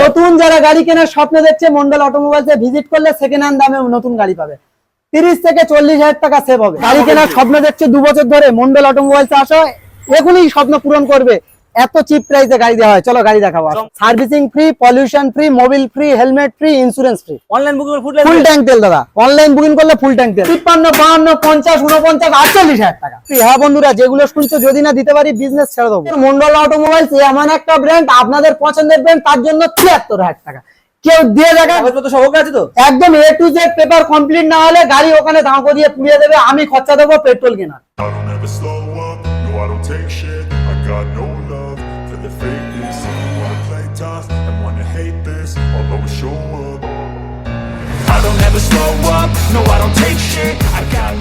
নতুন যারা গাড়ি কেনার স্বপ্ন দেখছে মন্ডল অটোমোবাইলস এ ভিজিট করলে সেকেন্ড হ্যান্ড দামে নতুন গাড়ি পাবে। তিরিশ থেকে চল্লিশ হাজার টাকা সেভ হবে। গাড়ি কেনার স্বপ্ন দেখছে দু বছর ধরে মন্ডল অটোমোবাইলস আসো এখনই স্বপ্ন পূরণ করবে। এত চিপ প্রাইসে গাড়ি দেওয়া হয়। চলো গাড়ি দেখাবো servicing free pollution free Mobil free helmet free insurance free online booking full tank তেল দাদা। অনলাইন বুকিং করলে ফুল ট্যাঙ্ক তেল। তিপ্পান্ন বাহান্ন পঞ্চাশ উনপঞ্চাশ আটচল্লিশ হাজার টাকা। হ্যাঁ বন্ধুরা যেগুলো শুনছো যদি না দিতে পারি বিজনেস ছেড়ে দেবো। মন্ডল অটোমোবাইলস এমন একটা ব্র্যান্ড আপনাদের পছন্দের ব্র্যান্ড তার জন্য তিয়াত্তর হাজার টাকা। কেউ দিয়ে দেখা কাগজপত্র সব ওকে আছে তো? একদম A to Z paper complete না হলে গাড়ি ওখানে দাঁড় করিয়ে পুড়িয়ে দেবে। আমি খরচা দেবো পেট্রোল কেনার।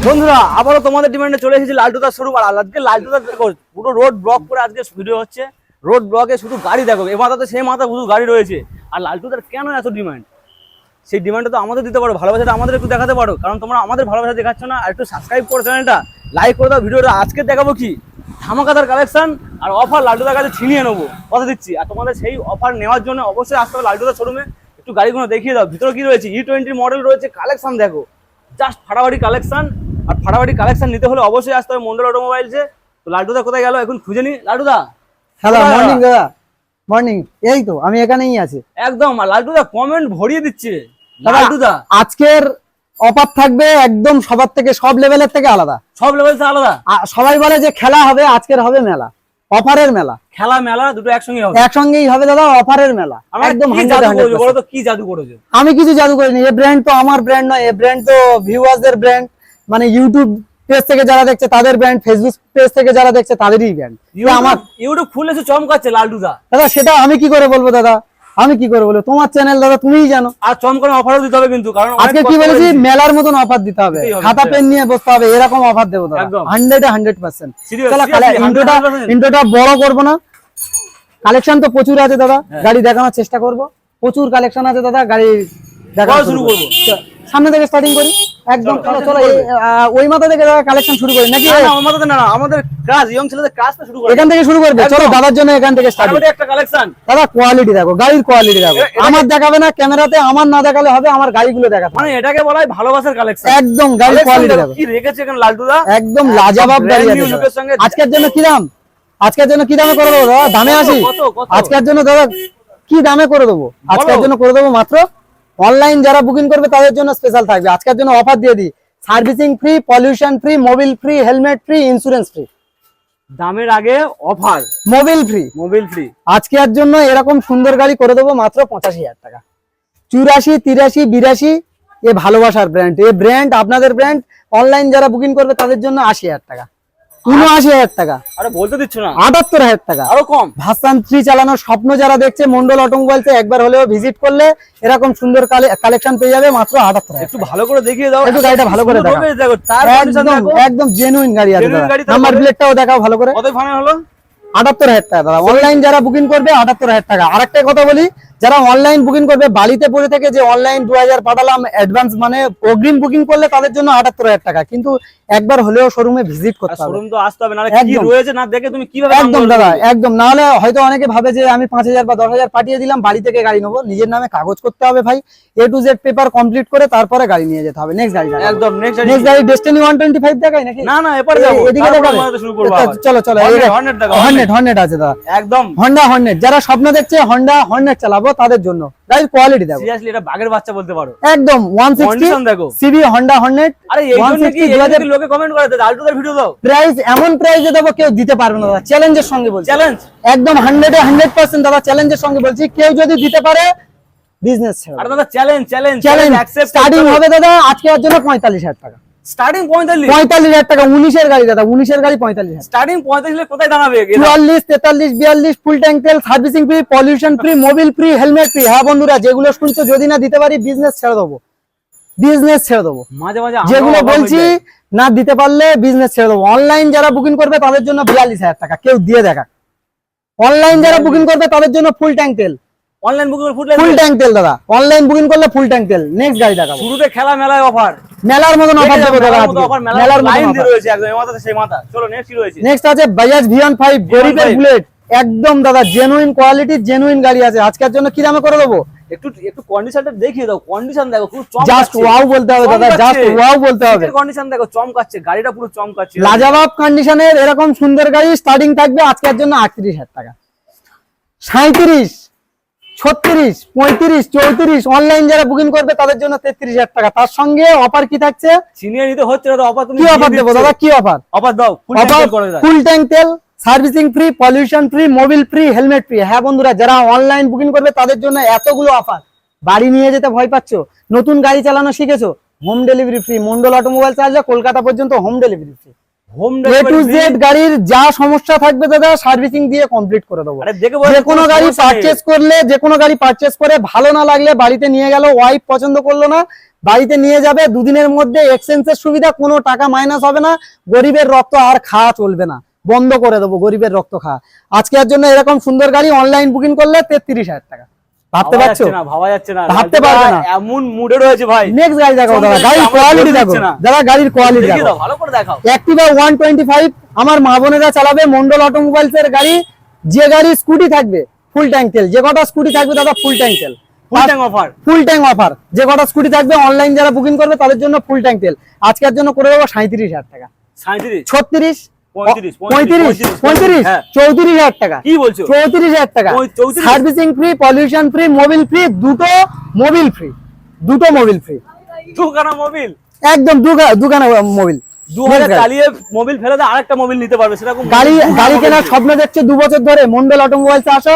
বন্ধুরা, আবারও তোমাদের ডিমান্ডে চলে এসেছি লালটুদার শোরুম আর আজকে লালটুদার দেখো, পুরো রোড ব্লক করে আজকে ভিডিও হচ্ছে। রোড ব্লকে শুধু গাড়ি দেখো, এ মাথাতে সেই মাথা শুধু গাড়ি রয়েছে। আর লালটুদার কেন এত ডিমান্ড সেই ডিমান্ডটা তো আমাদের দিতে পারো, ভালোবাসাটা আমাদের একটু দেখাতে পারো, কারণ তোমরা আমাদের ভালোবাসা দেখাচ্ছ না, আর একটু সাবস্ক্রাইব করো চ্যানেলটা লাইক করে দাও ভিডিওটা। আজকে দেখাবো কি? ধামাকাদার কালেকশন আর অফার লালটুদার কাছে ছিনিয়ে নেব। কথা দিচ্ছি। আর তোমাদের সেই অফার নেওয়ার জন্য অবশ্যই আসতে হবে লালটুদার শোরুমে একটু গাড়িগুলো দেখিয়ে দাও ভিতরে কি রয়েছে? ই টোয়েন্টির মডেল রয়েছে কালেকশন দেখো। জাস্ট ফাটাফাটি কালেকশন আর ফাটাফাটি কালেকশন নিতে হলে অবশ্যই আসতে হবে মন্ডল অটোমোবাইলসে তো লালটুদা কোথায় গেল? এখন খুঁজে নি। লালটুদা হ্যালো মর্নিং দাদা? মর্নিং এই তো আমি এখানেই আছি। একদম আর লালটুদা কমেন্ট ভরিয়ে দিচ্ছে। লালটুদা আজকের অফার থাকবে একদম সবার থেকে সব লেভেলের থেকে আলাদা। সব লেভেল আলাদা? সবাই বলে যে খেলা হবে আজকের হবে মেলা। অফারের মেলা। খেলা মেলা দুটো একসঙ্গে হবে। একসঙ্গেই হবে দাদা অফারের মেলা। একদম কি জাদু করেছ? 100% বলো তো কি জাদু করেছ? আমি কিছু জাদু করিনি। এ ব্র্যান্ড তো আমার ব্র্যান্ড নয় এ ব্র্যান্ড তো ভিউয়ার্সদের ব্র্যান্ড মানে ইউটিউব পেজ থেকে যারা দেখছে তাদের ব্র্যান্ড ফেসবুক পেজ থেকে যারা দেখছে তাদেরই ব্র্যান্ড আমার ইউটিউব খুলেছে চমকাচ্ছে লালটুদা। দাদা সেটা আমি কি করে বলব দাদা? আমি কি করে বলব? তোমার চ্যানেল দাদা তুমিই জানো। আর চমকানো অফারও দিতে হবে কিন্তু কারণ আজকে কি বলেছি? মেলার মতন অফার দিতে হবে। খাতা পেন নিয়ে বসতে হবে এরকম অফার দেবো দাদা। হান্ড্রেড হান্ড্রেড পার্সেন্ট ইন্টোটা চলো seriously, ইন্ট্রোটা 100% ইন্ট্রোটা বড় করব না। কালেকশন তো প্রচুর আছে দাদা। হ্যাঁ। গাড়ি দেখানোর চেষ্টা করব। প্রচুর কালেকশন আছে দাদা গাড়ি দেখানো শুরু করব। সামনে থেকে স্টার্টিং করি। একদম চলো, ওই মাথা থেকে কালেকশন শুরু করি নাকি? না, আমাদের না আমাদের কাজ ইয়ং ছেলেদের শুরু করে। এখান থেকে শুরু করবে চলো দাদার জন্য এখান থেকে স্টার্ট একটা কালেকশন দাদা কোয়ালিটি দেখো গাড়ির কোয়ালিটি দেখো। আমার দেখাবে না ক্যামেরাতে আমার না দেখালে হবে আমার গাড়িগুলো দেখাতে হবে। মানে এটাকে বলা হয় ভালোবাসার কালেকশন একদম গাড়ির কোয়ালিটি দেখো কি রেখেছে এখানে লালটুদা একদম লাজবাব গাড়ি আছে আজকের জন্য কি দাম? আজকের জন্য কি দামে করে দেবো দাদা? দামে আসি? আজকের জন্য দাদা কি দামে করে দেবো? আজকের জন্য করে দেবো মাত্র অনলাইন যারা বুকিং করবে তাদের জন্য স্পেশাল থাকবে। আজকের জন্য অফার দিয়ে দিই। Servicing free pollution free Mobil free helmet free insurance free দামের আগে offer Mobil free mobile free আজকের জন্য এরকম সুন্দর গাড়ি করে দেবো মাত্র পঁচাশি হাজার টাকা। চুরাশি তিরাশি বিরাশি এ ভালোবাসার ব্র্যান্ড এ ব্র্যান্ড আপনাদের ব্র্যান্ড অনলাইন যারা বুকিং করবে তাদের জন্য আশি হাজার টাকা। উনআশি হাজার টাকা। আরে বলতে দিচ্ছ না। আটাত্তর হাজার টাকা। আরও কম। ভাসান থ্রি চালানোর স্বপ্ন যারা দেখছে মন্ডল অটোমোবাইলসে একবার হলেও ভিজিট করলে এরকম সুন্দর কালেকশন পেয়ে যাবে মাত্র আটাত্তর একটু ভালো করে দেখিয়ে দাও। একটু গাড়িটা ভালো করে দেখো। একদম একদম জেনুইন গাড়ি আছে? নাম্বার প্লেটটাও দেখাও ভালো করে। কত ফাইনাল হলো? আটাত্তর হাজার টাকা দাদা। অনলাইন যারা বুকিং করবে আটাত্তর হাজার টাকা। আরেকটা কথা বলি যারা অনলাইন বুকিং করবে বাড়িতে পড়ে থেকে যে অনলাইন দু হাজার পাঠালাম অ্যাডভান্স মানে অগ্রিম বুকিং করলে তাদের জন্য আটাত্তর হাজার টাকা। কিন্তু একবার হলেও শোরুমে ভিজিট করতে হবে। শোরুম তো আসতে হবে নাহলে কি রয়েছে না দেখে তুমি কীভাবে একদম দাদা একদম। নাহলে হয়তো অনেকে ভাবে যে আমি পাঁচ হাজার বা দশ হাজার পাঠিয়ে দিলাম বাড়ি থেকে গাড়ি নেব। নিজের নামে কাগজ করতে হবে ভাই। A to Z paper complete করে তারপরে গাড়ি নিয়ে যেতে হবে। নেক্সট গাড়ি একদম নেক্সট নেক্সট গাড়ি ডেস্টিনি ওয়ান টোয়েন্টি ফাইভ দেখাই নাকি? না না এপারে যাব। এদিকে শুরু করব চলো চলো হর্নেট হর্নেট আছে দাদা। একদম। হন্ডা হর্নেট যারা স্বপ্ন দেখছে হন্ডা হর্নেট চালাবো। তাদের জন্য। কোয়ালিটি দেখো। সিরিয়াসলি এটা বাঘের বাচ্চা বলতে পারো। একদম ওয়ান সিক্সটি কন্ডিশন দেখো। সিবি আরে এই জন্য কি 160 কি লোকে কমেন্ট করে? আলটুদার ভিডিও দাও। প্রাইস এমন প্রাইসে দেবো কেউ দিতে পারবে না দাদা। চ্যালেঞ্জের সঙ্গে বলছি। চ্যালেঞ্জ একদম হান্ড্রেডে হান্ড্রেড পার্সেন্ট দাদা চ্যালেঞ্জের সঙ্গে বলছি। কেউ যদি দিতে পারে বিজনেস আর দাদা চ্যালেঞ্জ চ্যালেঞ্জ চ্যালেঞ্জ স্টার্টিং হবে। দাদা আজকে জন্য পঁয়তাল্লিশ হাজার টাকা। স্টার্টিং 45 পঁয়তাল্লিশ হাজার টাকা উনিশের গাড়ি দাদা উনিশের গাড়ি পঁয়তাল্লিশ স্টার্টিং 45 কোথায় দাঁড়াবে চুয়াল্লিশ তেতাল্লিশ বিয়াল্লিশ ফুল ট্যাঙ্ক তেল servicing free pollution free Mobil free helmet free হ্যাঁ বন্ধুরা যেগুলো শুনছো যদি না দিতে পারি বিজনেস ছেড়ে দেবো। বিজনেস ছেড়ে দেবো। মাঝে মাঝে যেগুলো বলছি না দিতে পারলে বিজনেস ছেড়ে দেবো। অনলাইন যারা বুকিং করবে তাদের জন্য বিয়াল্লিশ হাজার টাকা। কেউ দিয়ে দেখা অনলাইন যারা বুকিং করবে তাদের জন্য ফুল ট্যাঙ্ক তেল। Online booking full full tank তেল। দাদা। অনলাইন বুকিং করলে ফুল ট্যাঙ্ক তেল। নেক্সট গাড়ি দেখাবো। শুরুতে খেলা মেলায় অফার মেলার মতন অফার দেবো দাদা মেলার মেলার লাইন দিয়ে রয়েছে একদম এই মাথাতে সেই মাথা। চলো নেক্সট কি রয়েছে? নেক্সট আছে বাজাজ ভিয়ন ফাইভ গরিবের বুলেট একদম দাদা জেনুইন কোয়ালিটি জেনুইন গাড়ি আছে। আজকের জন্য কি দামে করে দেবো? একটু একটু কন্ডিশনটা দেখিয়ে দাও। কন্ডিশন দেখো পুরো জাস্ট ওয়াও বলতে হবে দাদা জাস্ট ওয়াও বলতে হবে। কন্ডিশন দেখো চমকাচ্ছে। গাড়িটা পুরো চমকাচ্ছে। লাজাবাব কন্ডিশনের এরকম সুন্দর গাড়ি স্টার্টিং থাকবে আজকের জন্য আটত্রিশ হাজার টাকা। সাঁত্রিশ ছত্রিশ পঁয়ত্রিশ চৌত্রিশ অনলাইন যারা বুকিং করবে তাদের জন্য তেত্রিশ হাজার টাকা। তার সঙ্গে অফার কি থাকছে? চিনিয়ে নিতে হচ্ছে না অফার কি অফার দেবো দাদা? কি অফার অফার দাও ফুল ট্যাঙ্ক তেল servicing free pollution free Mobil free helmet free হ্যাঁ বন্ধুরা যারা অনলাইন বুকিং করবে তাদের জন্য এতগুলো অফার বাড়ি নিয়ে যেতে ভয় পাচ্ছ? নতুন গাড়ি চালানো শিখেছো? Home delivery free Mondal automobile চার্জে কলকাতা পর্যন্ত home delivery free A to Z গাড়ির যা সমস্যা থাকবে দাদা সার্ভিসিং দিয়ে কমপ্লিট করে দেবো। আরে যে কোনো গাড়ি পারচেস করলে যে কোনো গাড়ি পারচেস করে ভালো না লাগলে বাড়িতে নিয়ে গেল ওয়াইফ পছন্দ করল না বাড়িতে নিয়ে যাবে দুদিনের মধ্যে এক্সচেঞ্জের সুবিধা কোনো টাকা মাইনাস হবে না গরিবের রক্ত আর খাওয়া চলবে না। বন্ধ করে দেবো গরিবের রক্ত খাওয়া। আজকের জন্য এরকম সুন্দর গাড়ি অনলাইন বুকিং করলে তেত্রিশ হাজার টাকা। ভাবতে পারছ? না ভাবা যাচ্ছে না। ভাবতে পারবে না। এমন মুডে রয়েছে ভাই। নেক্সট গাড়ি দেখাও দাদা গাড়ির কোয়ালিটি দেখো দাদা গাড়ির কোয়ালিটি দেখো। ভালো করে দেখাও। অ্যাক্টিভা আমার মা বোনেরা চালাবে মন্ডল অটোমোবাইলস এর গাড়ি যে গাড়ি স্কুটি থাকবে ফুল ট্যাঙ্ক তেল। যে কটা স্কুটি থাকবে দাদা ফুল ট্যাঙ্ক তেল। Full tank offer full tank offer যে কটা স্কুটি থাকবে অনলাইন যারা বুকিং করবে তাদের জন্য ফুল ট্যাঙ্ক তেল। আজকের জন্য করে দেবো সাঁত্রিশ হাজার টাকা। সাঁত্রিশ ছত্রিশ হ্যাঁ। চৌত্রিশ হাজার টাকা। কি বলছো? চৌত্রিশ হাজার টাকা? Servicing free pollution free Mobil free দুটো মোবিল ফ্রি দুটো মোবিল ফ্রি দুখানা মোবিল একদম দুখানা মোবিল চালিয়ে মোবিল ফেলে দিয়ে আরেকটা মোবিল নিতে পারবে সেরকম গাড়ি গাড়ি কেনার স্বপ্ন দেখছে দু বছর ধরে মন্ডল অটোমোবাইলস আসো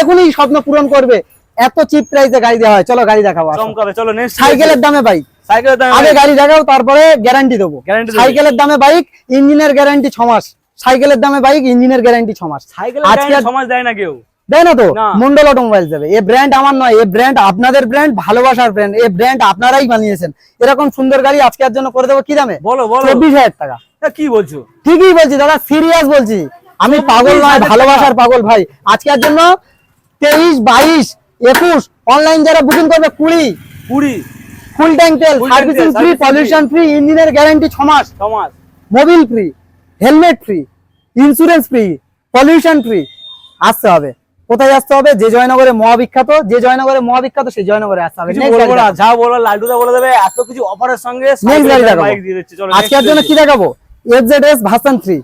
এখনই স্বপ্ন পূরণ করবে। এত চিপ প্রাইসে গাড়ি দেওয়া হয়। চলো গাড়ি দেখাবো। চমকাবে চলো সাইকেলের দামে বাইক আগে গাড়ি দেখাও তারপরে গ্যারান্টি দেবো। সাইকেলের দামে বাইক ইঞ্জিনের গ্যারান্টি ছ মাস। সাইকেলের দামে বাইক ইঞ্জিনের গ্যারান্টি ছ মাস। আজকে সমাজ দেয় না কেউ। দেয় না তো? মন্ডল অটোমোবাইল দেবে। এই ব্র্যান্ড আমার নয় এই ব্র্যান্ড আপনাদের ব্র্যান্ড ভালোবাসার ব্র্যান্ড এই ব্র্যান্ড আপনারাই বানিয়েছেন। এরকম সুন্দর গাড়ি আজকের জন্য করে দেবো কি দামে? বলো বলো। চব্বিশ হাজার টাকা। কি বলছো? ঠিকই বলছি দাদা সিরিয়াস বলছি। আমি পাগল নয় ভালোবাসার পাগল ভাই। আজকের জন্য তেইশ বাইশ একুশ অনলাইন যারা বুকিং করবে কুড়ি। কুড়ি। ফুল ট্যাঙ্ক তেল সার্ভিসিং ফ্রি পলিউশন ফ্রি ইঞ্জিনের গ্যারান্টি ছ মাস। Mobil free helmet free insurance free pollution free আসতে হবে। কোথায় আসতে হবে? যে জয়নগরে মহাবিখ্যাত যে জয়নগরে মহাবিখ্যাত সেই জয়নগরে আসতে হবে। কিছু বলব না যা বলো দেবে এত কিছু অফারের সঙ্গে আজকের জন্য কি দেখাবো? FZ S version three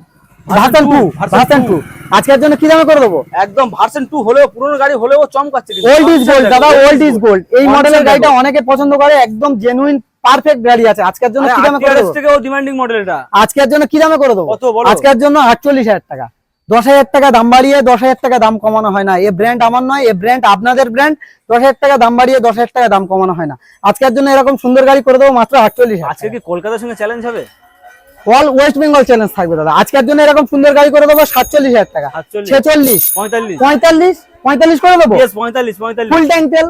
version two version two আজকের জন্য কি দামে করে দেবো? একদম ভার্সন টু হলেও পুরনো গাড়ি হলেও চমকাচ্ছে ওল্ড ইজ গোল্ড দাদা ওল্ড ইজ গোল্ড এই মডেলের গাড়িটা অনেকে পছন্দ করে একদম জেনুইন পারফেক্ট গাড়ি আছে। আজকের জন্য কি দামে করে দেবো? থেকেও ডিমান্ডিং মডেল এটা। আজকের জন্য কি দামে করে দেবো? আজকের জন্য আটচল্লিশ হাজার টাকা। দশ হাজার টাকা দাম বাড়িয়ে দশ হাজার টাকা দাম কমানো হয় না। এ ব্র্যান্ড আমার নয় এ ব্র্যান্ড আপনাদের ব্র্যান্ড দশ হাজার টাকা দাম বাড়িয়ে দশ হাজার টাকা দাম কমানো হয় না। আজকের জন্য এরকম সুন্দর গাড়ি করে দেবো মাত্র আটচল্লিশ আজকে কি কলকাতার সঙ্গে চ্যালেঞ্জ হবে? অল ওয়েস্ট বেঙ্গল চ্যালেঞ্জ থাকবে দাদা। আজকের জন্য এরকম সুন্দর গাড়ি করে দেবো সাতচল্লিশ হাজার টাকা। ছেচল্লিশ। পঁয়তাল্লিশ। পঁয়তাল্লিশ? করে দেবো? ফুল ট্যাঙ্ক তেল?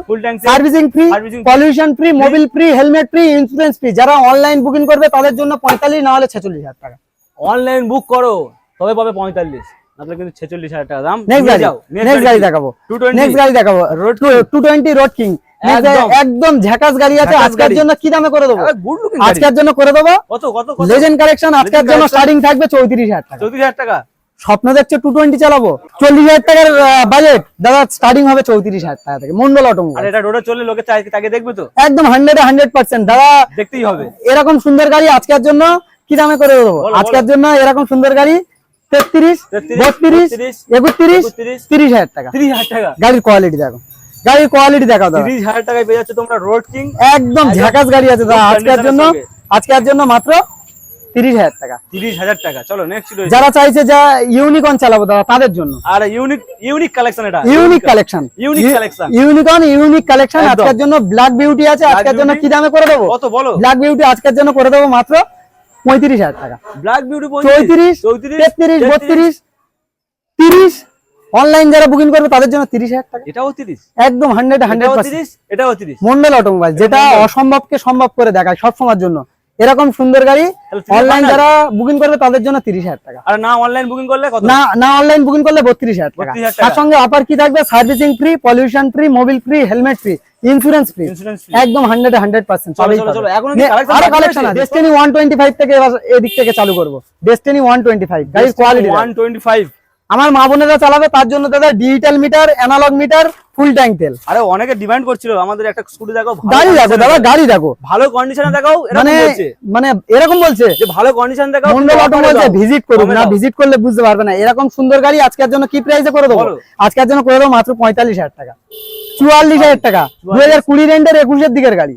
Servicing free pollution free Mobil free helmet free insurance free যারা অনলাইন বুকিং করবে তাদের জন্য পঁয়তাল্লিশ না হলে ছেচল্লিশ হাজার টাকা। অনলাইন বুক করো তবে পাবে পঁয়তাল্লিশ। কিন্তু ছেচল্লিশ হাজার টাকা দাম। নেক্সট গাড়ি? দেখাবো। নেক্সট গাড়ি দেখাবো। টু টোয়েন্টি রোড কিং একদম। ঝাকাস গাড়ি আছে আজকের জন্য কি দামে করে দেবো। আজকের জন্য করে দেবো? লেজেন্ড কালেকশন আজকের জন্য স্টার্টিং থাকবে চৌত্রিশ হাজার টাকা। চৌত্রিশ হাজার টাকা? স্বপ্ন দেখছে টু টোয়েন্টি চালাবো। চল্লিশ হাজার টাকার বাজেট দাদা স্টার্টিং হবে চৌত্রিশ হাজার টাকা থেকে। মন্ডল আর অটোমোবাইল এটা রোডে চললে লোকে তাকে দেখবে তো? একদম হান্ড্রেড হান্ড্রেড পার্সেন্ট দাদা দেখতেই হবে। এরকম সুন্দর গাড়ি আজকের জন্য কি দামে করে দেবো? আজকের জন্য এরকম সুন্দর গাড়ি তেত্রিশ বত্রিশ একত্রিশ তিরিশ হাজার টাকা। তিরিশ হাজার টাকা। গাড়ির কোয়ালিটি দেখো। গাড়ির কোয়ালিটি দেখাও দাদা। তিরিশ হাজার টাকায় পেয়ে যাচ্ছে তোমরা রোড কিং একদম ঝাকাস গাড়ি আছে দাদা। আজকের জন্য আজকের জন্য মাত্র তিরিশ হাজার টাকা। চলো নেক্সট যারা চাইছে যা ইউনিকন চালাবো দাদা তাদের জন্য। আর ইউনিক ইউনিক কালেকশন এটা। Unique collection. Unicorn unique collection. আজকের জন্য ব্ল্যাক বিউটি আছে। আজকের জন্য কি দামে করে দেবো? কত বলো? ব্ল্যাক বিউটি আজকের জন্য করে দেবো মাত্র পঁয়ত্রিশ হাজার টাকা। ব্ল্যাক বিউটি চৌত্রিশ তেত্রিশ। বত্রিশ তিরিশ অনলাইন যারা বুকিং করবে তাদের জন্য তিরিশ হাজার টাকা। এটাও তিরিশ। একদম হান্ড্রেড হান্ড্রেড এটাও তিরিশ এটাও তিরিশ। মন্ডল অটোমোবাইল যেটা। অসম্ভবকে সম্ভব করে দেখায় সব সময়ের জন্য। এরকম সুন্দর গাড়ি অনলাইন যারা বুকিং করবে তাদের জন্য তিরিশ হাজার টাকা। আর না অনলাইন বুকিং করলে না না অনলাইন বুকিং করলে বত্রিশ হাজার টাকা। তার সঙ্গে অফার কি থাকবে? Servicing free pollution free Mobil free helmet free insurance free একদম হান্ড্রেড হান্ড্রেড পার্সেন্ট আরও কালেকশন আছে। ডেস্টিনি ওয়ান টোয়েন্টি ফাইভ থেকে এদিক থেকে চালু করব। ডেস্টিনি ওয়ান টোয়েন্টি ফাইভ গাড়ির কোয়ালিটি ওয়ান টোয়েন্টি ফাইভ আমার মা বোনেরা চালাবে তার জন্য দাদা digital meter analogue meter full tank তেল। আরে অনেকে ডিমান্ড করছিল আমাদের একটা স্কুটি দেখো গাড়ি দেখো দাদা গাড়ি দেখো। ভালো কন্ডিশনে দেখো মানে মানে এরকম বলছে। যে ভালো কন্ডিশন দেখো মন্ডল অটো বলছে ভিজিট করুন না ভিজিট করলে বুঝতে পারবে না। এরকম সুন্দর গাড়ি আজকের জন্য কি প্রাইসে করে দেবো? আজকের জন্য করে দেবো মাত্র পঁয়তাল্লিশ হাজার টাকা। চুয়াল্লিশ হাজার টাকা। দু হাজার কুড়ি রেন্ডের একুশের দিকের গাড়ি।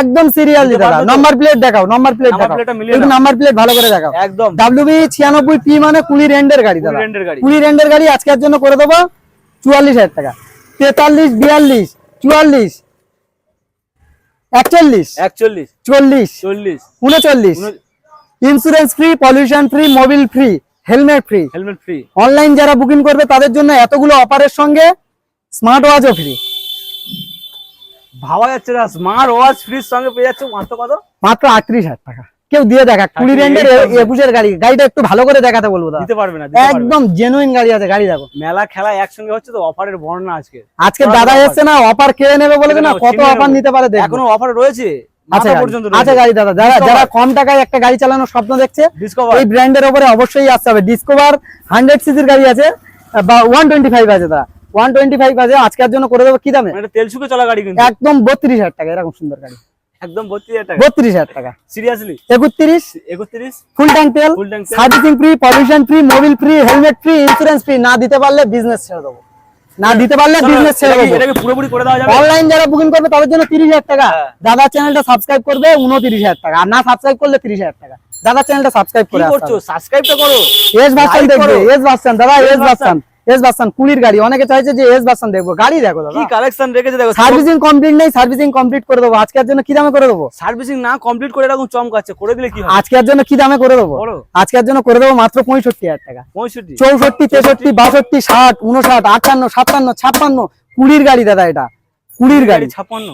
একদম সিরিয়ালি দাদা নাম্বার প্লেট দেখাও নাম্বার প্লেট দেখাও। একটু নাম্বার প্লেট ভালো করে দেখাও। একদম। ডাব্লিউবি ছিয়ানব্বই পি মানে কুড়ি রেন্ডের গাড়ি দাদা। কুড়ি রেন্ডের গাড়ি। আজকের জন্য করে দেবো চুয়াল্লিশ হাজার টাকা। তেতাল্লিশ বিয়াল্লিশ চুয়াল্লিশ একচল্লিশ একচল্লিশ চল্লিশ চল্লিশ উনচল্লিশ insurance free pollution free Mobil free helmet free helmet free online যারা বুকিং করবে তাদের জন্য এতগুলো অফারের সঙ্গে স্মার্ট ওয়াচও ফ্রি ভাবা যাচ্ছে না স্মার্ট ওয়াচ ফ্রির সঙ্গে পেয়ে যাচ্ছে মাত্র কত? মাত্র আটত্রিশ হাজার টাকা। কেউ দিয়ে দেখা কুড়ি 38,000 রেন্ডের একুশের গাড়ি। গাড়িটা একটু ভালো করে দেখাতে বলব দিতে পারবে না। একদম জেনুইন গাড়ি আছে গাড়ি দেখো। মেলা খেলা একসঙ্গে হচ্ছে তো অফারের বর্ণনা আজকে। আজকে দাদা। এসছে না অফার কেড়ে নেবে বলে না কত অফার নিতে পারে দেখো এখনও অফার রয়েছে আছে মাথা গাড়ি পর্যন্ত আছে গাড়ি দাদা যারা যারা কম টাকায় একটা গাড়ি চালানোর স্বপ্ন দেখছে এই ব্র্যান্ডের উপরে অবশ্যই আসতে হবে। ডিসকভার হান্ড্রেড সিসির গাড়ি আছে বা ওয়ান টোয়েন্টি ফাইভ আছে দাদা। ওয়ান টোয়েন্টি ফাইভ আছে আজকের জন্য করে দেবো। কি দামে? মানে তেল শুকে চলা গাড়ি কিন্তু। একদম বত্রিশ হাজার টাকা এরকম সুন্দর গাড়ি। একদম বত্রিশ হাজার টাকা। বত্রিশ হাজার টাকা। সিরিয়াসলি একত্রিশ? একত্রিশ? ফুল ট্যাঙ্ক তেল। Servicing free pollution free Mobil free helmet free insurance free না দিতে পারলে বিজনেস ছেড়ে দেবো। না দিতে পারলে বিজনেস ছেড়ে দেবো। এটাকে পুরোপুরি করে দেওয়া যাবে। অনলাইন যারা বুকিং করবে তাদের জন্য তিরিশ হাজার টাকা। হ্যাঁ। দাদা চ্যানেলটা সাবস্ক্রাইব করবে উনত্রিশ হাজার টাকা। আর না সাবস্ক্রাইব করলে তিরিশ হাজার টাকা। দাদা চ্যানেলটা সাবস্ক্রাইব কি করছ? সাবস্ক্রাইব তো করো। এস ভার্সন দেখবে। এস ভার্সন দাদা এস ভার্সন এস ভার্সন কুড়ির গাড়ি। অনেকে চাইছে যে এস ভার্সন দেখব। গাড়ি দেখো কি কালেকশন রেখেছে দেখো? সার্ভিসিং কমপ্লিট নেই সার্ভিসিং কমপ্লিট করে দেবো। আজকের জন্য কি দামে করে দেবো? সার্ভিসিং না কমপ্লিট করে এরকম চমকাচ্ছে করে দিলে কি আজকের জন্য কি দামে করে দেবো? আজকের জন্য করে দেবো মাত্র পঁয়ষট্টি হাজার টাকা। পঁয়ষট্টি। চৌষট্টি তেষট্টি বাষট্টি ষাট উনষাট আটান্ন সাতান্ন ছাপ্পান্ন। কুড়ির গাড়ি দাদা এটা। কুড়ির গাড়ি। ছাপ্পান্ন।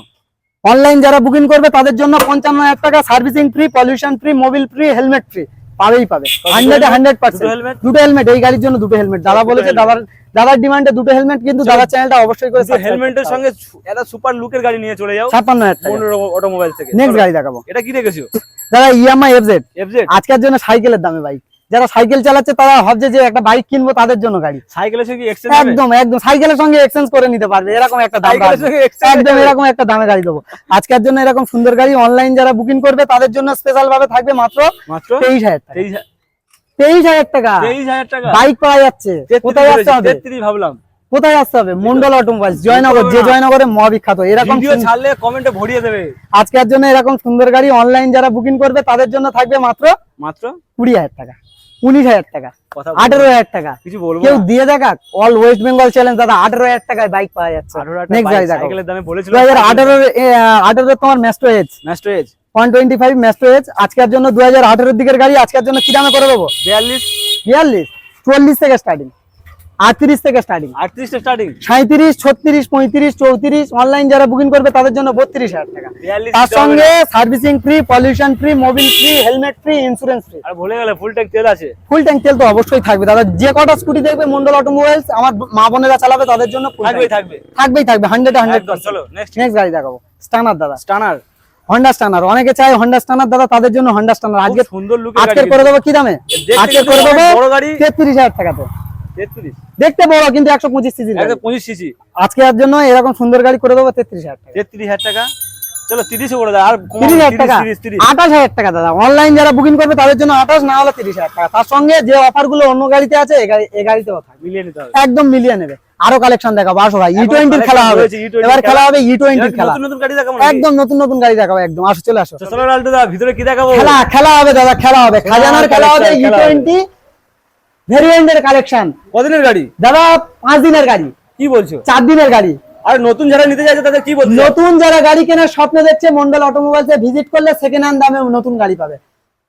অনলাইন যারা বুকিং করবে তাদের জন্য পঞ্চান্ন হাজার টাকা। Servicing free pollution free Mobil free helmet free পাবেই পাবে। Hundred hundred percent. দুটো হেলমেট এই গাড়ির জন্য দুটো হেলমেট দাদা বলেছে দাদার দাদার ডিমান্ডে দুটো হেলমেট কিন্তু দাদার চ্যানেলটা অবশ্যই করে হেলমেটের সঙ্গে এটা সুপার লুকের গাড়ি নিয়ে চলে যাও। ছাপ্পান্ন হাজার টাকা। অটোমোবাইল থেকে। নেক্সট গাড়ি দেখাবো। এটা কি রেখেছো দাদা ইয়ামা এফজেড এফজেড আজকের জন্য সাইকেলের দামে বাইক যারা সাইকেল চালাচ্ছে তারা ভাবছে যে একটা বাইক কিনবো তাদের জন্য গাড়ি। সাইকেলের সঙ্গে এক্সচেঞ্জ একদম একদম। সাইকেলের সঙ্গে এক্সচেঞ্জ করে নিতে পারবে। এরকম একটা দাম একদম এরকম একটা দামে গাড়ি দেবো। আজকের জন্য এরকম সুন্দর গাড়ি অনলাইন যারা বুকিং করবে তাদের জন্য স্পেশাল ভাবে থাকবে মাত্র মাত্র তেইশ হাজার টাকা। তেইশ হাজার টাকা। তেইশ হাজার টাকা। বাইক পাওয়া যাচ্ছে। কোথায় আসতে হবে? ভাবলাম। কোথায় আসতে হবে? মন্ডল অটোমোবাইলস জয়নগর যে জয়নগরে মহাবিখ্যাত। এরকম ছাড়লে কমেন্টে ভরিয়ে দেবে। আজকের জন্য এরকম সুন্দর গাড়ি অনলাইন যারা বুকিং করবে তাদের জন্য থাকবে মাত্র মাত্র কুড়ি হাজার টাকা। উনিশ হাজার টাকা আঠেরো হাজার টাকা। কিছু বলব কেউ দিয়ে দেখা অল ওয়েস্ট বেঙ্গল চ্যালেঞ্জ দাদা আঠেরো হাজার টাকায় বাইক পাওয়া যাচ্ছে। দু হাজার আঠেরোর আঠেরো তোমার Maestro Edge Maestro Edge one twenty five Maestro Edge আজকের জন্য দু হাজার আঠেরোর দিকের গাড়ি আজকের জন্য কি দামে করে দেবো? বিয়াল্লিশ। বিয়াল্লিশ। চুয়াল্লিশ থেকে স্টার্টিং আটত্রিশ থেকে স্টার্টিং আটত্রিশ স্টার্টিং সাঁত্রিশ ছত্রিশ পঁয়ত্রিশ চৌত্রিশ অনলাইন যারা বুকিং করবে তাদের জন্য বত্রিশ হাজার টাকা। তার সঙ্গে servicing free pollution free Mobil free helmet free insurance free আর ভুলে গেলে ফুল ট্যাঙ্ক তেল আছে। ফুল ট্যাঙ্ক তেল তো অবশ্যই থাকবে। দাদা যে কটা স্কুটি দেখবে মন্ডল অটোমোবাইলস আমার মা বোনেরা চালাবে তাদের জন্য থাকবেই থাকবে থাকবেই থাকবে। হান্ড্রেড হান্ড্রেড চলো নেক্সট নেক্সট গাড়ি দেখাবো। স্টানার দাদা। স্টানার হন্ডা স্টানার অনেকে চায় হন্ডা স্টানার দাদা তাদের জন্য হন্ডা স্টানার আজকে সুন্দর আজকে করে দেবো কি দামে? আজকে করে দেবো বড় গাড়ি। তেত্রিশ হাজার টাকাতে। দেখতে বড় কিন্তু একশো পঁচিশ সিসি পঁচিশ সিসি। আজকে এর জন্য এরকম সুন্দর গাড়ি করে দেবো তেত্রিশ হাজার টাকা। তেত্রিশ হাজার টাকা। চলো তিরিশে করে দাও আর তিরিশ হাজার টাকা? তিরিশ তিরিশ। আঠাশ হাজার টাকা দাদা। অনলাইন যারা বুকিং করবে তাদের জন্য আঠাশ না হলে তিরিশ হাজার টাকা। তার সঙ্গে যে অফারগুলো অন্য গাড়িতে আছে এই গাড়িতেও থাকবে। মিলিয়ে নিতে হবে। একদম মিলিয়ে নেবে। আরও কালেকশন দেখাবো। আসো ভাই ই টোয়েন্টির খেলা হবে। এবার খেলা। হবে ই টোয়েন্টির খেলা। নতুন নতুন গাড়ি দেখাবো একদম নতুন নতুন গাড়ি দেখাবো একদম। আসো চলে আসো। ভিতরে কি দেখাবো? খেলা খেলা হবে দাদা খেলা হবে। খাজানার খেলা হবে ই টোয়েন্টি ভেরিয়েন্টের কালেকশন। কদিনের গাড়ি? দাদা পাঁচ দিনের গাড়ি। কি বলছো? চার দিনের গাড়ি। আর নতুন যারা নিতে চাইছে তাদের কি বলছো নতুন যারা গাড়ি কেনার স্বপ্ন দেখছে মন্ডল অটোমোবাইলস ভিজিট করলে সেকেন্ড হ্যান্ড দামে নতুন গাড়ি পাবে।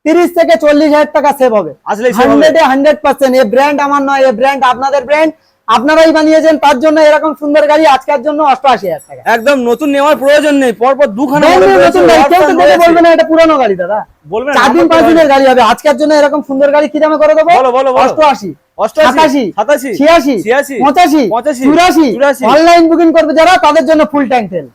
তিরিশ থেকে চল্লিশ হাজার টাকা সেভ হবে। আসলে হবে। হান্ড্রেডে হান্ড্রেড পার্সেন্ট এ ব্র্যান্ড আমার নয় এ ব্র্যান্ড আপনাদের ব্র্যান্ড আপনারাই বানিয়েছেন তার জন্য এরকম সুন্দর গাড়ি আজকের জন্য অষ্টআশি হাজার টাকা। একদম নতুন নেওয়ার প্রয়োজন নেই পরপর দুখানা নতুন গাড়ি কেউ তো option দেখে রয়েছে। বলবে না এটা পুরানো গাড়ি দাদা। বলবে না, চার দিন পাঁচ দিনের গাড়ি হবে। আজকের জন্য এরকম সুন্দর গাড়ি কি দামে করে দেবো? বলো, বলো। অষ্টআশি। অনলাইন বুকিং করবে যারা তাদের জন্য ফুল ট্যাঙ্ক তেল।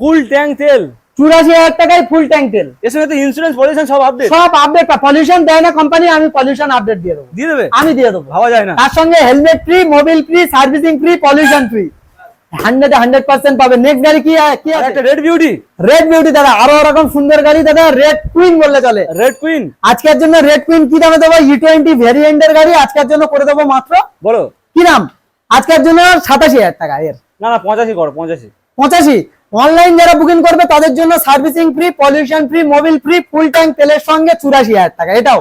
ফুল ট্যাঙ্ক তেল। চুরাশি হাজার টাকায় ফুল ট্যাঙ্ক তেল। এর তো ইন্স্যুরেন্স পলিউশন সব আপডেট সব আপডেট পলিউশন দেয় না কোম্পানি আমি পলিউশন আপডেট দিয়ে দেবো। দিয়ে দেবে? আমি দিয়ে দেবো। ভাবা যায় না। তার সঙ্গে helmet free Mobil free servicing free pollution free hundred hundred percent পাবে। নেক্সট গাড়ি কি কি আছে? একটা রেড বিউটি রেড বিউটি দাদা আরও ওরকম সুন্দর গাড়ি দাদা রেড কুইন বললে চলে। রেড কুইন আজকের জন্য রেড কুইন কি দামে দেবো? ই টোয়েন্টি ভেরিয়েন্টের গাড়ি আজকের জন্য করে দেবো মাত্র। বলো। কি নাম আজকের জন্য সাতাশি হাজার টাকা এর। না না পঁচাশি করো পঁচাশি। পঁচাশি? অনলাইন যারা বুকিং করবে তাদের জন্য servicing free pollution free Mobil free full tank তেলের সঙ্গে চুরাশি হাজার টাকা। এটাও।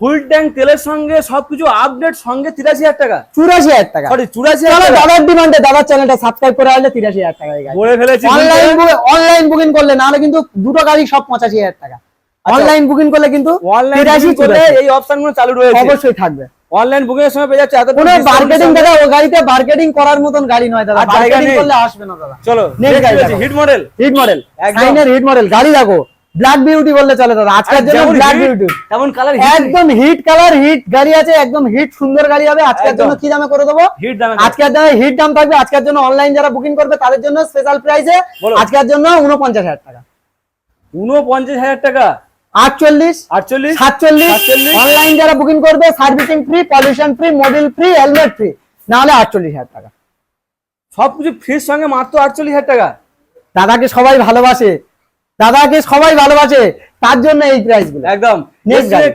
ফুল ট্যাঙ্ক তেলের সঙ্গে সবকিছু আপডেট সঙ্গে তিরাশি হাজার টাকা। চুরাশি হাজার টাকা। সরি চুরাশি হাজার দাদার ডিমান্ডে দাদার চ্যানেলটা সাবস্ক্রাইব করে আসলে তিরাশি হাজার টাকা বলে ফেলেছি অনলাইন অনলাইন বুকিং করলে নাহলে কিন্তু দুটো গাড়ি সব পঁচাশি হাজার টাকা। অনলাইন বুকিং করলে কিন্তু অনলাইন এই অপশনগুলো চালু রয়েছে। অবশ্যই থাকবে। অনলাইন বুকিং এর সময় পেয়ে যাচ্ছে এত কোনো মার্কেটিং দাদা ও গাড়িতে মার্কেটিং করার মতন গাড়ি নয় দাদা। মার্কেটিং করলে আসবে না দাদা। চলো Next গাড়ি হিট মডেল হিট মডেল একদম। সাইনের হিট মডেল গাড়ি দেখো ব্ল্যাক বিউটি বললে চলে দাদা। আজকের জন্য ব্ল্যাক বিউটি তেমন কালার একদম হিট কালার হিট গাড়ি আছে একদম হিট সুন্দর গাড়ি হবে। আজকের জন্য কি দামে করে দেবো? হিট দামে আজকের দামে হিট দাম থাকবে। আজকের জন্য অনলাইন যারা বুকিং করবে তাদের জন্য স্পেশাল প্রাইসে। আজকের জন্য উনপঞ্চাশ হাজার টাকা। উনপঞ্চাশ হাজার টাকা? আটচল্লিশ আটচল্লিশ সাতচল্লিশ। অনলাইন যারা বুকিং করবে servicing free pollution free Mobil free helmet free না হলে আটচল্লিশ হাজার টাকা। সবকিছু ফ্রির সঙ্গে মাত্র আটচল্লিশ হাজার টাকা? দাদাকে সবাই ভালোবাসে। দাদাকে সবাই ভালোবাসে। তার জন্য এই প্রাইসগুলো। একদম।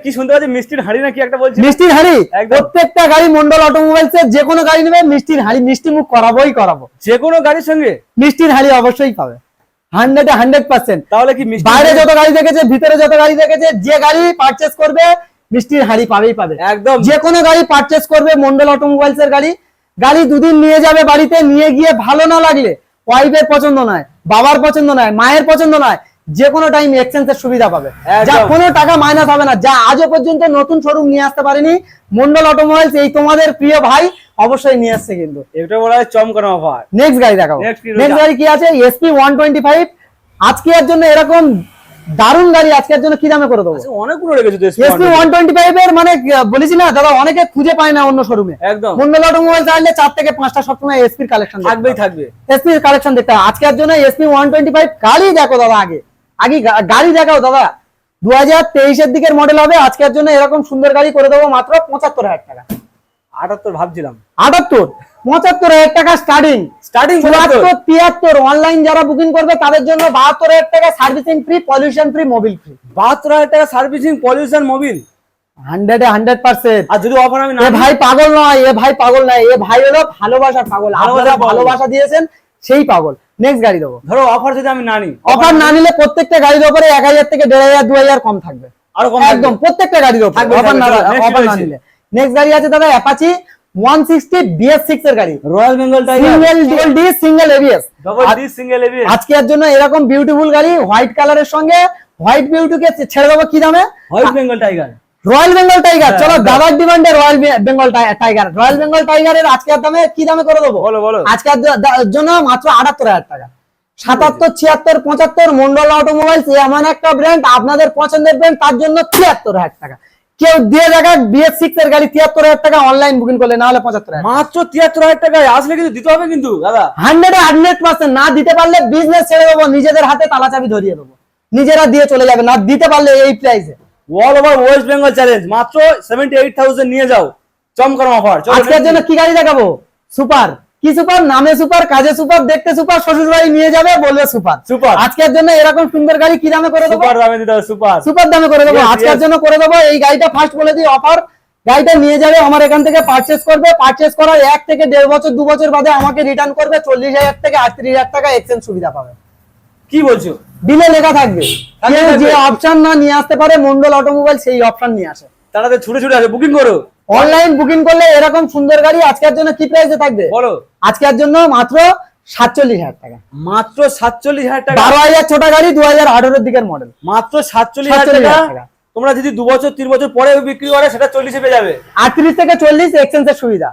কি শুনতে পাচ্ছি? মিষ্টির হাড়ি নাকি একটা বলছি মিষ্টির হাড়ি? প্রত্যেকটা গাড়ি মন্ডল অটোমোবাইলস যে কোনো গাড়ি নেবে মিষ্টির হাড়ি মিষ্টি মুখ করাবোই করাবো। যে কোনো গাড়ির সঙ্গে? মিষ্টির হাড়ি অবশ্যই পাবে। Hundred hundred percent. তাহলে কি বাইরে যত গাড়ি দেখেছে ভিতরে যত গাড়ি দেখেছে যে গাড়ি পারচেস করবে মিষ্টির হাড়ি পাবেই পাবে। একদম। যে কোনো গাড়ি পারচেস করবে মন্ডল অটোমোবাইলস এর গাড়ি। গাড়ি দুদিন নিয়ে যাবে বাড়িতে নিয়ে গিয়ে ভালো না লাগলে ওয়াইফের পছন্দ নয় বাবার পছন্দ নয় মায়ের পছন্দ নয় যে কোনো টাইম এক্সচেঞ্জের সুবিধা পাবে। যা কোনো টাকা মাইনাস হবে না যা আজও পর্যন্ত নতুন শোরুম নিয়ে আসতে পারেনি মন্ডল অটোমোবাইলস এই তোমাদের প্রিয় ভাই অবশ্যই নিয়ে আসছে কিন্তু। এটা বলা হয় চমকানো অফার নেক্সট গাড়ি দেখাবো? নেক্সট গাড়ি? কি আছে? এসপি ওয়ান টোয়েন্টি ফাইভ আজকের জন্য এরকম দারুণ গাড়ি আজকের জন্য কি দামে করে দেবো? অনেকগুলো রেখেছো এসপি ওয়ান টোয়েন্টি ফাইভ এর মানে বলেছি না দাদা অনেকে খুঁজে পায় না অন্য শোরুমে একদম। মন্ডল অটোমোবাইল চাইলে চার থেকে পাঁচটা সবসময় এসপির কালেকশন থাকবেই থাকবে। এসপির কালেকশন দেখতে। আজকের জন্য এসপি ওয়ান টোয়েন্টি ফাইভ গাড়ি দেখো দাদা আগে। আগে গাড়ি দেখাও দাদা। দু হাজার তেইশের দিকের মডেল হবে। আজকের জন্য এরকম সুন্দর গাড়ি করে দেবো মাত্র পঁচাত্তর হাজার টাকা। আটাত্তর ভাবছিলাম। আটাত্তর? পঁচাত্তর হাজার টাকা স্টার্টিং স্টার্টিং চুয়াত্তর তিয়াত্তর অনলাইন যারা বুকিং করবে তাদের জন্য বাহাত্তর হাজার টাকা servicing free pollution free Mobil free বাহাত্তর হাজার টাকা servicing pollution Mobil hundred hundred percent আর যদি অফার আমি না এ ভাই পাগল নয় এ ভাই পাগল নয় এ ভাই হলো ভালোবাসার পাগল। আপনারা ভালোবাসা দিয়েছেন সেই পাগল। নেক্সট গাড়ি দেবো। ধরো অফার যদি আমি না নিই? অফার না নিলে প্রত্যেকটা গাড়ির উপরে এক হাজার থেকে দেড় হাজার দু হাজার কম থাকবে। আরও একদম প্রত্যেকটা গাড়ির উপর অফার না অফার না নিলে। নেক্সট গাড়ি আছে দাদা Apache one sixty BS six এর গাড়ি। Royal Bengal tiger single D single ABS double D single AB আজকের জন্য এরকম বিউটিফুল গাড়ি হোয়াইট কালারের সঙ্গে হোয়াইট বিউটিকে ছেড়ে দেবো কি দামে? White Bengal tiger royal Bengal tiger চলো দাদার ডিমান্ডে royal Bengal tiger royal Bengal টাইগারের আজকের দামে কি দামে করে দেবো? বলো বলো। আজকের জন্য মাত্র আটাত্তর হাজার টাকা। সাতাত্তর ছিয়াত্তর পঁচাত্তর মন্ডল অটোমোবাইলস এমন একটা ব্র্যান্ড আপনাদের পছন্দের ব্র্যান্ড তার জন্য তিয়াত্তর হাজার টাকা। কেউ দিয়ে দেখা বিএস সিক্স এর গাড়ি তিয়াত্তর হাজার টাকা অনলাইন বুকিং করলে না হলে পঁচাত্তর হাজার। মাত্র তিয়াত্তর হাজার টাকায় আসলে কিন্তু দিতে হবে কিন্তু দাদা। হান্ড্রেড হান্ড্রেড পার্সেন্ট না দিতে পারলে বিজনেস ছেড়ে দেবো নিজেদের হাতে তালা চাবি ধরিয়ে দেবো। নিজেরা দিয়ে চলে যাবে না দিতে পারলে এই প্রাইসে all over West Bengal challenge মাত্র সেভেন্টি এইট থাউজেন্ড নিয়ে যাও। চমকানো অফার আজকের জন্য কি গাড়ি দেখাবো? Super key super? নামে সুপার কাজে সুপার দেখতে সুপার শ্বশুর বাড়ি নিয়ে যাবে বলবে সুপার। সুপার। আজকের জন্য এরকম সুন্দর গাড়ি কি দামে করে দেবো? সুপার দামে দিতে সুপার। সুপার দামে করে দেবো। আজকের জন্য করে দেবো। এই গাড়িটা ফার্স্ট বলে দিই অফার গাড়িটা নিয়ে যাবে আমার এখান থেকে পারচেস করবে। পারচেস করার এক থেকে দেড় বছর দু বছর বাদে আমাকে রিটার্ন করবে। চল্লিশ হাজার থেকে আটত্রিশ হাজার টাকা এক্সচেঞ্জ সুবিধা পাবে। কি বলছো? বিলে লেখা থাকবে। যে অপশন না নিয়ে আসতে পারে মন্ডল অটোমোবাইল সেই অপশন নিয়ে আসে। তাড়াতাড়ি ছুটে ছুটে আসে বুকিং করো। অনলাইন বুকিং করলে এরকম সুন্দর গাড়ি আজকের জন্য কি প্রাইসে থাকবে? বলো। আজকের জন্য মাত্র সাতচল্লিশ হাজার টাকা। মাত্র সাতচল্লিশ হাজার টাকা? বারো হাজার ছোট গাড়ি দু হাজার আঠারোর দিকের মডেল মাত্র সাতচল্লিশ হাজার টাকা। তোমরা যদি দু বছর তিন বছর পরে বিক্রি করে সেটা চল্লিশে পেয়ে যাবে। আটত্রিশ থেকে চল্লিশ এক্সচেঞ্জের সুবিধা।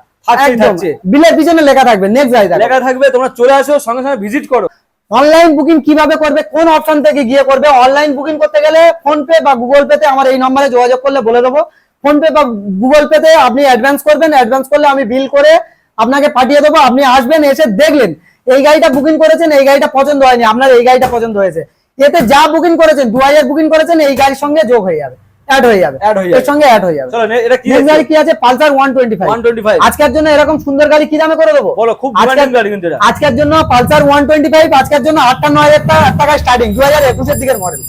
বিলের পিছনে লেখা থাকবে নেক্সট গাড়ি লেখা থাকবে তোমরা চলে আসো সঙ্গে সঙ্গে ভিজিট করো। অনলাইন বুকিং কীভাবে করবে কোন অপশন থেকে গিয়ে করবে অনলাইন বুকিং করতে গেলে ফোন পে বা গুগল পে তে আমার এই নম্বরে যোগাযোগ করলে বলে দেবো। ফোন পে বা গুগল পে তে আপনি অ্যাডভান্স করবেন অ্যাডভান্স করলে আমি বিল করে আপনাকে পাঠিয়ে দেবো আপনি আসবেন এসে দেখলেন এই গাড়িটা বুকিং করেছেন এই গাড়িটা পছন্দ হয়নি আপনার এই গাড়িটা পছন্দ হয়েছে। এতে যা বুকিং করেছেন দু হাজার বুকিং করেছেন এই গাড়ির সঙ্গে যোগ হয়ে যাবে অ্যাড হয়ে যাবে। এর সঙ্গে অ্যাড হয়ে যাবে। এটা কি গাড়ি কি আছে? পালসার ওয়ান টোয়েন্টি ফাইভ 125 আজকের জন্য এরকম সুন্দর গাড়ি কি দামে করে দেবো? বলো খুব আজকের- ডিমান্ডিং গাড়ি কিন্তু এটা। আজকের জন্য পালসার ওয়ান টোয়েন্টি ফাইভ আজকের জন্য আটান্ন হাজার টাকা স্টার্টিং দু হাজার একুশের দিকের মডেল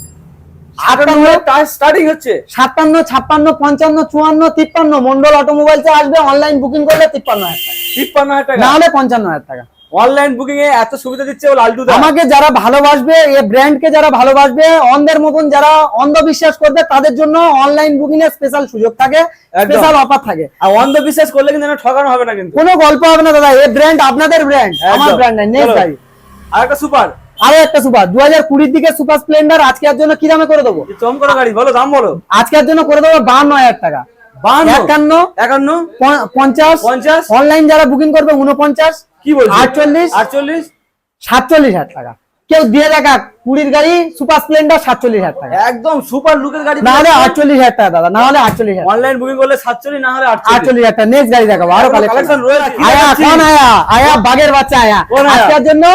স্টার্টিং হচ্ছে। সাতান্ন ছাপ্পান্ন পঞ্চান্ন চুয়ান্ন তিপ্পান্ন মন্ডল অটোমোবাইলসে আসবে অনলাইন বুকিং করলে তিপ্পান্ন হাজার টাকা। তিপ্পান্ন হাজার টাকা? না পঞ্চান্ন হাজার টাকা। অনলাইন বুকিং এ এত সুবিধা দিচ্ছে লালটু আমাকে যারা ভালোবাসবে এই ব্র্যান্ডকে যারা ভালোবাসবে অন্ধের মতন যারা অন্ধবিশ্বাস করবে তাদের জন্য অনলাইন বুকিং এর স্পেশাল সুযোগ থাকে স্পেশাল অফার থাকে। আর অন্ধ বিশ্বাস করলে কিন্তু ঠকানো হবে না কিন্তু। কোনো গল্প হবে না দাদা এই ব্র্যান্ড আপনাদের ব্র্যান্ড আমার। ব্র্যান্ড নেক্সট গাড়ি আর একটা সুপার আরও একটা সুপার। দু হাজার কুড়ির দিকে সুপার স্প্লেন্ডার আজকের জন্য কি দামে করে দেবো? করা গাড়ি বলো দাম বলো। আজকের জন্য করে দেবো বান্ন হাজার টাকা। একান্ন? একান্ন? পঞ্চাশ? পঞ্চাশ? অনলাইন যারা বুকিং করবে উনপঞ্চাশ কি বলছো আটচল্লিশ? আটচল্লিশ? সাতচল্লিশ হাজার টাকা। কেউ দিয়ে দেখা কুড়ির গাড়ি সুপার স্প্লেন্ডার সাতচল্লিশ হাজার টাকা। একদম সুপার লুকের গাড়ি না হলে আটচল্লিশ হাজার টাকা দাদা না হলে আটচল্লিশ হাজার অনলাইন বুকিং করলে সাতচল্লিশ না হলে আটচল্লিশ। হাজার টাকা নেক্সট গাড়ি দেখাবো আরও কালেকশন আয়া? কোন আয়া? আয়া বাগের বাচ্চা আয়া? আজকের জন্য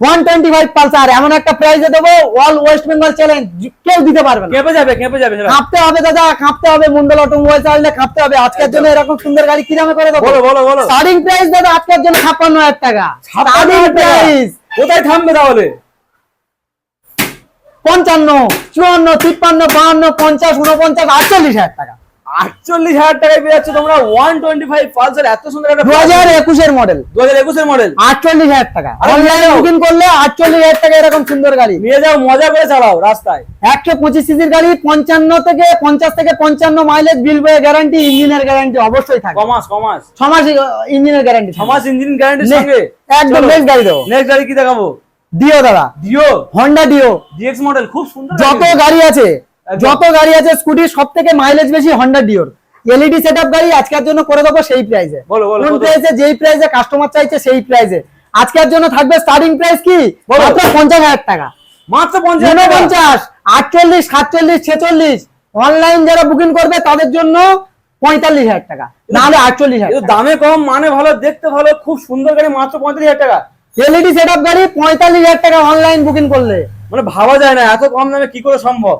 ওয়ান টোয়েন্টি ফাইভ পালসার এমন একটা প্রাইজে দেবো অল ওয়েস্ট বেঙ্গল চ্যালেঞ্জ কেউ দিতে পারবে না। কেঁপে যাবে কেঁপে যাবে। কাঁপতে হবে দাদা কাঁপতে হবে মন্ডল অটোমোবাইল চালালে কাঁপতে হবে। আজকের জন্য এরকম সুন্দর গাড়ি কি দামে করে দেবো? বলো বলো বলো। স্টার্টিং প্রাইস দাদা আজকের জন্য ছাপ্পান্ন হাজার টাকা। স্টার্টিং প্রাইস কোথায় থামবে তাহলে? পঞ্চান্ন চুয়ান্ন তিপ্পান্ন বাহান্ন পঞ্চাশ উনপঞ্চাশ আটচল্লিশ হাজার টাকা। আটচল্লিশ হাজার টাকায় পেয়ে যাচ্ছ তোমরা ওয়ান টোয়েন্টি ফাইভ পালসার। এত সুন্দর একটা দু হাজার একুশের মডেল দু হাজার একুশের মডেল আটচল্লিশ হাজার টাকা। অনলাইনে বুকিং করলে আটচল্লিশ হাজার টাকা এরকম সুন্দর গাড়ি। নিয়ে যাও মজা করে চালাও রাস্তায়। একশো পঁচিশ সিসির গাড়ি পঞ্চান্ন থেকে পঞ্চাশ থেকে পঞ্চান্ন মাইলেজ বিল বয়ে গ্যারান্টি ইঞ্জিনের গ্যারান্টি অবশ্যই থাকে কমাস কমাস। ছ মাস ইঞ্জিনের গ্যারান্টি ছমাস ইঞ্জিন গ্যারান্টির নে- সঙ্গে। একদম নেক্সট গাড়ি দেবো। নেক্সট গাড়ি কি দেখাবো? দিও দাদা। Dio Honda Dio DX model খুব সুন্দর যত গাড়ি। আছে। যত গাড়ি আছে স্কুটি সব থেকে মাইলেজ বেশি হন্ডা ডিওর এলইডি সেটআপ গাড়ি আজকের জন্য করে দেবো সেই প্রাইসে বলো, বলো, কোন প্রাইসে যেই প্রাইসে কাস্টমার চাইছে সেই প্রাইসে আজকের জন্য থাকবে স্টার্টিং প্রাইস কি? মাত্র পঞ্চাশ হাজার টাকা। মাত্র পঞ্চাশ আটচল্লিশ সাতচল্লিশ ছেচল্লিশ। অনলাইন যারা বুকিং করবে তাদের জন্য পঁয়তাল্লিশ হাজার টাকা। নাহলে আটচল্লিশ হাজার দামে কম মানে ভালো দেখতে ভালো খুব সুন্দর গাড়ি মাত্র পঁয়ত্রিশ হাজার টাকা। এলইডি সেটআপ গাড়ি পঁয়তাল্লিশ হাজার টাকা অনলাইন বুকিং করলে। মানে ভাবা যায় না এত কম দামে কি করে সম্ভব?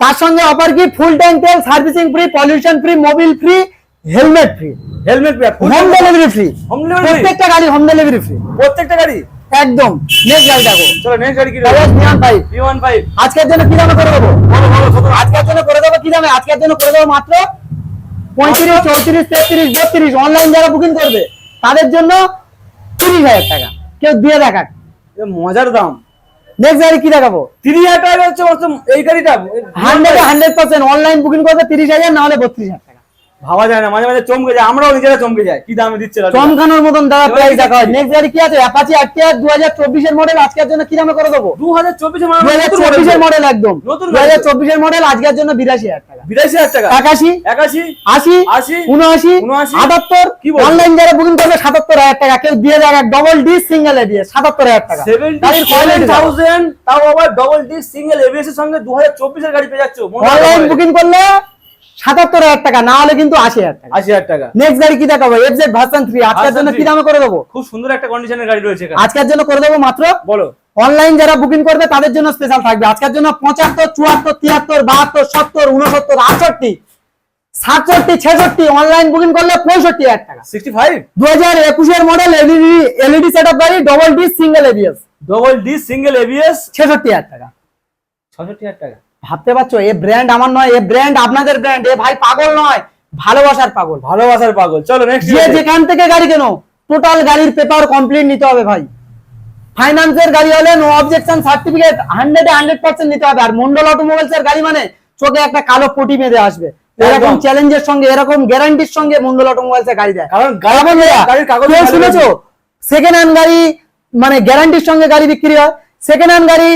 তার সঙ্গে অফার কি ফুল ট্যাঙ্ক তেল servicing free pollution free Mobil free helmet free helmet free home delivery free home delivery প্রত্যেকটা গাড়ি হোম ডেলিভারি ফ্রি প্রত্যেকটা গাড়ি? একদম। নেক্সট গাড়ি দেখো। চলো নেক্সট গাড়ি কি Bajaj Neon five B five আজকের জন্য কি দামে করে দেবো? বলো বলো আজকের জন্য করে দেবো কি দামে? আজকের জন্য করে দেবো মাত্র পঁয়ত্রিশ চৌত্রিশ তেত্রিশ বত্রিশ। অনলাইন যারা বুকিং করবে তাদের জন্য তিরিশ হাজার টাকা। কেউ দিয়ে দেখাক। মজার দাম। নেক্সট গাড়ি কি দেখাবো? তিরিশ হাজার টাকা হচ্ছে এই গাড়িটা? Hundred hundred percent online booking করবে তিরিশ হাজার না হলে বত্রিশ হাজার। ভাবা যায় না মাঝে মাঝে চমকে যায় আমরাও নিজেরা চমকে যাই কি দামে দিচ্ছে চমকানোর মতন দাদা প্রাইস দেখা হয় নেক্সট গাড়ি কি আছে? অ্যাপাচি আরটিআর দু হাজার চব্বিশের মডেল আজকের জন্য কি দামে করে দেবো? দু হাজার চব্বিশে দু হাজার চব্বিশের মডেল একদম। দু হাজার চব্বিশের মডেল আজকের জন্য বিরাশি হাজার টাকা। বিরাশি হাজার টাকা? একাশি? একাশি? আশি? আশি, উনআশি? উনআশি, আটাত্তর কি বলছো? অনলাইন যারা বুকিং করবে সাতাত্তর হাজার টাকা। কেউ ডবল ডি সিঙ্গেল সাতাত্তর হাজার টাকা। সেভেন্টি গাড়ির সেভেন quality দেখো। থাউজেন্ড তাও আবার ডবল ডি সিঙ্গেল এবিএস এর সঙ্গে দু হাজার চব্বিশের গাড়ি পেয়ে যাচ্ছ। অনলাইন বুকিং করলে সাতাত্তর হাজার টাকা না হলে কিন্তু আশি হাজার টাকা। আশি হাজার টাকা। নেক্সট গাড়ি কি দেখাবো? এফজেড ভার্সন থ্রি আজকের জন্য কি দামে করে দেবো? খুব সুন্দর একটা কন্ডিশনের গাড়ি রয়েছে আজকের জন্য করে দেবো মাত্র? বলো। অনলাইন যারা বুকিং করবে তাদের জন্য স্পেশাল থাকবে। আজকের জন্য পঁচাত্তর চুয়াত্তর তিয়াত্তর বাহাত্তর সত্তর উনসত্তর আটষট্টি সাতষট্টি ছেষট্টি অনলাইন বুকিং করলে পঁয়ষট্টি হাজার টাকা। সিক্সটি ফাইভ দু হাজার একুশের মডেল এলইডি এলইডি সেট গাড়ি double D single ABS double D single ABS ছেষট্টি হাজার টাকা। ছষট্টি হাজার টাকা। ভাবতে পারছ? এ ব্র্যান্ড আমার নয় এ ব্র্যান্ড আপনাদের ব্র্যান্ড এ ভাই পাগল নয়। ভালোবাসার পাগল। ভালোবাসার পাগল। চলো নেক্সট যে যেখান থেকে গাড়ি কেন টোটাল গাড়ির পেপার কমপ্লিট নিতে হবে ভাই। ফাইন্যান্সের গাড়ি হলে no objection certificate hundred hundred percent নিতে হবে। আর মন্ডল অটোমোবাইলস এর গাড়ি মানে চোখে একটা কালো পটি বেঁধে আসবে। এরকম চ্যালেঞ্জের সঙ্গে এরকম গ্যারান্টির সঙ্গে মন্ডল অটোমোবাইলস এর গাড়ি দেয়। কারণ গাড়ি বন্ধুরা, গাড়ির কাগজ শুনেছো? সেকেন্ড হ্যান্ড গাড়ি মানে গ্যারান্টির সঙ্গে গাড়ি বিক্রি হয়। সেকেন্ড হ্যান্ড গাড়ি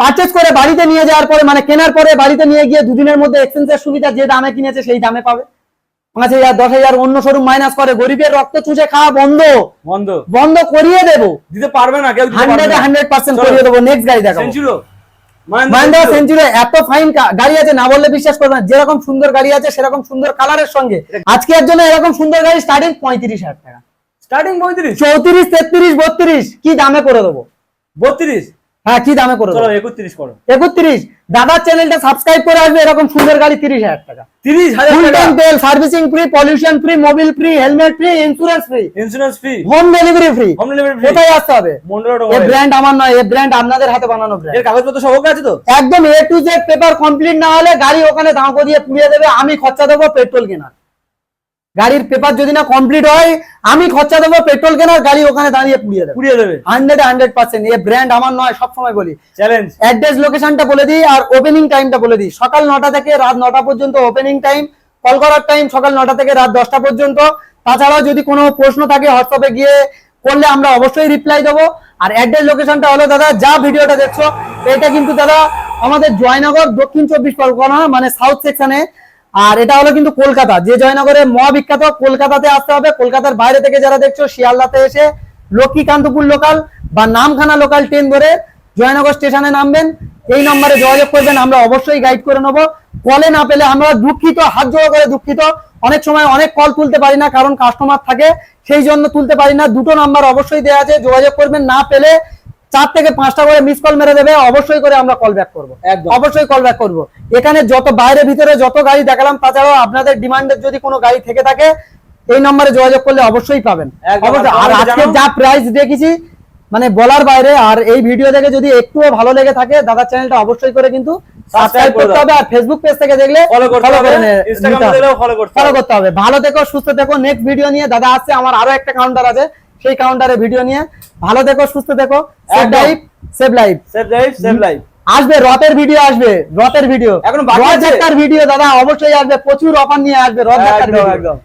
পারচেজ করে বাড়িতে নিয়ে যাওয়ার পরে মানে কেনার পরে বাড়িতে নিয়ে গিয়ে দুদিনের মধ্যে এক্সচেঞ্জের সুবিধা যে দামে কিনেছে সেই দামে পাবে। পাঁচ হাজার দশ হাজার অন্য শোরুম মাইনাস করে গরিবের রক্ত চুষে খাওয়া বন্ধ। বন্ধ। বন্ধ করিয়ে দেবো। দিতে পারবে না কেউ হান্ড্রেড হান্ড্রেড পার্সেন্ট করিয়ে দেবো। নেক্সট গাড়ি সেঞ্চুরো মাহিন্দ্রা সেঞ্চুরি এত ফাইন গাড়ি আছে না বললে বিশ্বাস করবে না। যেরকম সুন্দর গাড়ি আছে সেরকম সুন্দর কালারের সঙ্গে। আজকে এর জন্য এরকম সুন্দর গাড়ি স্টার্টিং পঁয়ত্রিশ হাজার টাকা। স্টার্টিং পঁয়ত্রিশ? চৌত্রিশ তেত্রিশ বত্রিশ কি দামে করে দেবো? বত্রিশ? হ্যাঁ কি দামে করে চলো করো। চ্যানেলটা সাবস্ক্রাইব করে আসবে এরকম সুন্দর গাড়ি তিরিশ হাজার টাকা। ফুল ট্যাঙ্ক তেল servicing free pollution free Mobil free helmet free insurance free insurance free home delivery free home delivery free কোথায় আসতে হবে? এই ব্র্যান্ড আমার নয় এই ব্র্যান্ড আপনাদের হাতে বানানো ব্র্যান্ড এর কাগজপত্র সব আছে তো? একদম A to Z paper complete না হলে গাড়ি ওখানে দাঁড় দিয়ে পুড়িয়ে দেবে আমি খরচা দেবো পেট্রোল কেনার। গাড়ির পেপার যদি না কমপ্লিট হয় আমি খরচা দেবো পেট্রোল কেনার গাড়ি ওখানে দাঁড়িয়ে পুড়িয়ে দেবে। পুড়িয়ে দেবে। হান্ড্রেড হান্ড্রেড পার্সেন্ট এ ব্র্যান্ড আমার নয় সবসময় বলি। চ্যালেঞ্জ অ্যাড্রেস লোকেশনটা বলে দিই আর ওপেনিং টাইমটা বলে দিই। সকাল নটা থেকে রাত নটা পর্যন্ত ওপেনিং টাইম কল করার টাইম সকাল নটা থেকে রাত দশটা পর্যন্ত। তাছাড়াও যদি কোনো প্রশ্ন থাকে হোয়াটসঅ্যাপে গিয়ে করলে আমরা অবশ্যই রিপ্লাই দেবো। আর অ্যাড্রেস লোকেশনটা হলো দাদা যা ভিডিওটা দেখছ এটা কিন্তু দাদা আমাদের জয়নগর দক্ষিণ চব্বিশ পরগনা মানে সাউথ সেকশনে আর এটা হলো কিন্তু কলকাতা। যে জয়নগরের মহাবিখ্যাত কলকাতাতে আসতে হবে। কলকাতার বাইরে থেকে যারা দেখছ, শিয়ালদাতে এসে লক্ষ্মীকান্তপুর লোকাল বা নামখানা লোকাল ট্রেন ধরে জয়নগর স্টেশনে নামবেন। এই নম্বরে যোগাযোগ করবেন, আমরা অবশ্যই গাইড করে নেব। কলে না পেলে আমরা দুঃখিত, হাত জোড়ো করে দুঃখিত। অনেক সময় অনেক কল তুলতে পারি না, কারণ কাস্টমার থাকে, সেই জন্য তুলতে পারি না। দুটো নাম্বার অবশ্যই দেওয়া আছে, যোগাযোগ করবেন। না পেলে চার থেকে পাঁচটা করে মিস কল মেরে দেবে অবশ্যই করে আমরা কল ব্যাক করব। অবশ্যই কল ব্যাক করব। এখানে যত বাইরে ভিতরে যত গাড়ি দেখালাম তাছাড়াও আপনাদের ডিমান্ডের যদি কোনো গাড়ি থেকে থাকে এই নম্বরে যোগাযোগ করলে অবশ্যই পাবেন। অবশ্যই। আর আজকে যা প্রাইস দেখেছি মানে বলার বাইরে আর এই ভিডিও দেখে যদি একটুও ভালো লেগে থাকে দাদার চ্যানেলটা অবশ্যই করে কিন্তু সাবস্ক্রাইব করতে হবে আর ফেসবুক পেজ থেকে দেখলে ফলো করতে হবে। ইনস্টাগ্রাম দেখলেও ফলো করতে হবে। ভালো থেকো সুস্থ থেকো। নেক্সট ভিডিও নিয়ে দাদা আসছে আমার আরও একটা কাউন্টার আছে। সেই কাউন্টারে ভিডিও নিয়ে ভালো দেখো সুস্থ দেখো save. Life save life save life save life আসবে রথের ভিডিও আসবে রথের ভিডিও এখন রথযাত্রার ভিডিও দাদা অবশ্যই আসবে প্রচুর অফার নিয়ে আসবে রথযাত্রার ভিডিও একদম।